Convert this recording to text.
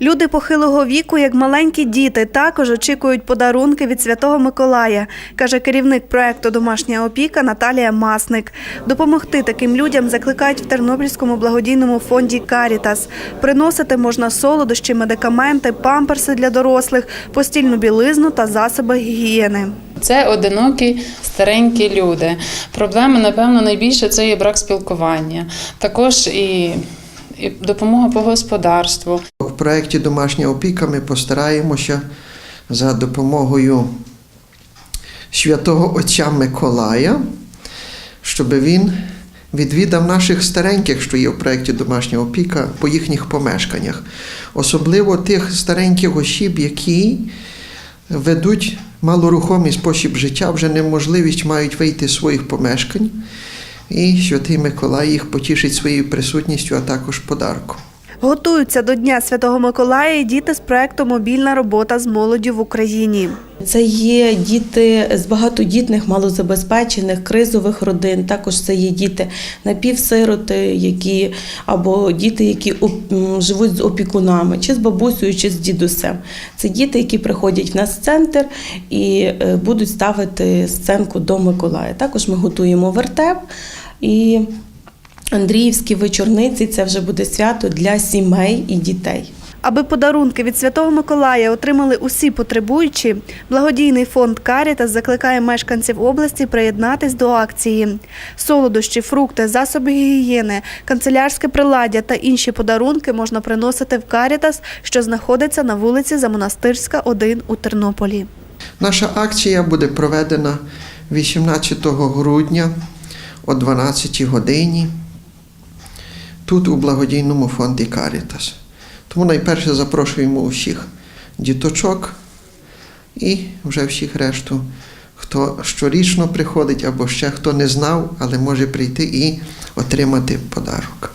Люди похилого віку, як маленькі діти, також очікують подарунки від Святого Миколая, каже керівник проекту Домашня опіка Наталія Масник. Допомогти таким людям закликають в Тернопільському благодійному фонді Карітас. Приносити можна солодощі, медикаменти, памперси для дорослих, постільну білизну та засоби гігієни. Це одинокі старенькі люди. Проблема, напевно, найбільше це є брак спілкування. Також і, допомога по господарству. В проєкті Домашня опіка ми постараємося за допомогою святого Отця Миколая, щоб він відвідав наших стареньких, що є в проєкті Домашня опіка, по їхніх помешканнях. Особливо тих стареньких осіб, які ведуть малорухомий спосіб життя, вже неможливість мають вийти з своїх помешкань. І Святий Миколай їх потішить своєю присутністю, а також подарком. Готуються до Дня Святого Миколая і діти з проекту Мобільна робота з молоддю в Україні. Це є діти з багатодітних, малозабезпечених, кризових родин. Також це є діти напівсироти, які або діти, які живуть з опікунами, чи з бабусею, чи з дідусем. Це діти, які приходять в нас в центр і е, будуть ставити сценку до Миколая. Також ми готуємо вертеп і Андріївські вечорниці. Це вже буде свято для сімей і дітей. Аби подарунки від Святого Миколая отримали усі потребуючі, благодійний фонд Карітас закликає мешканців області приєднатись до акції. Солодощі, фрукти, засоби гігієни, канцелярське приладдя та інші подарунки можна приносити в Карітас, що знаходиться на вулиці Замонастирська, 1 у Тернополі. Наша акція буде проведена 18 грудня о 12 годині тут у благодійному фонді Карітас. Тому найперше запрошуємо усіх діточок і вже всіх решту, хто щорічно приходить або ще хто не знав, але може прийти і отримати подарок.